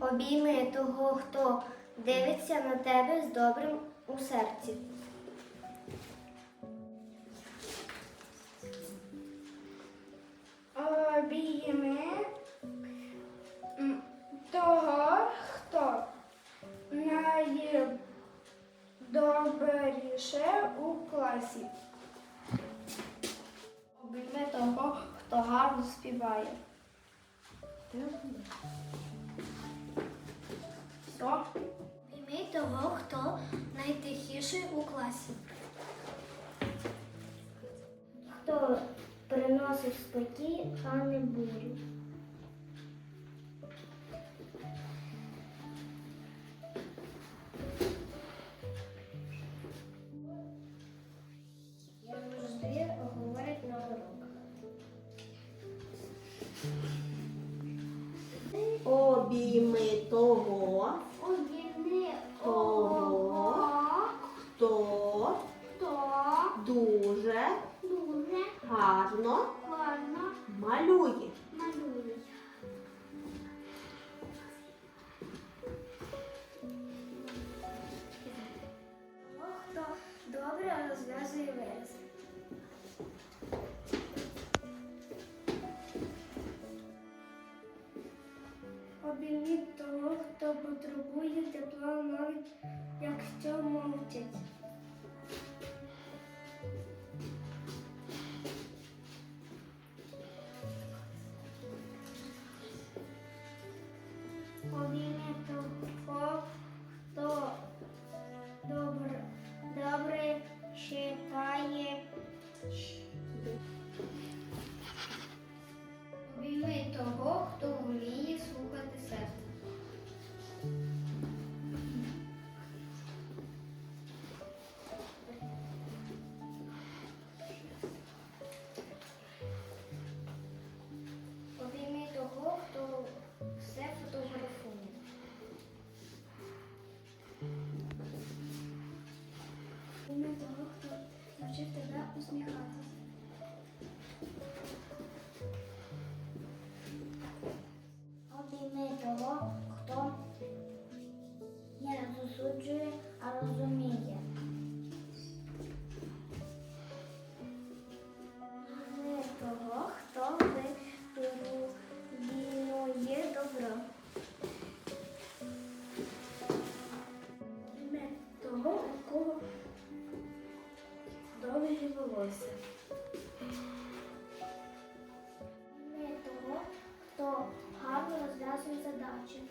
Обійми того, хто дивиться на тебе з добрим у серці. Обійми того, хто найдобріше у класі. Обійми того, хто гарно співає. Все. Обійми того, хто найтихіший у класі. Хто приносить спокій, а не бурю. Як завжди говорять на уроках. Обійми того, дуже дуже гарно гарно малює. малює. Того, хто добре розв'язує вирази. Обійміть того, хто потребує Обійми того, Обійми того, хто навчив тебе усміхатися. Обійми того, хто не засуджує, а розуміє. Довгі волосся. Обійми того, хто гарно розв'язує задачі.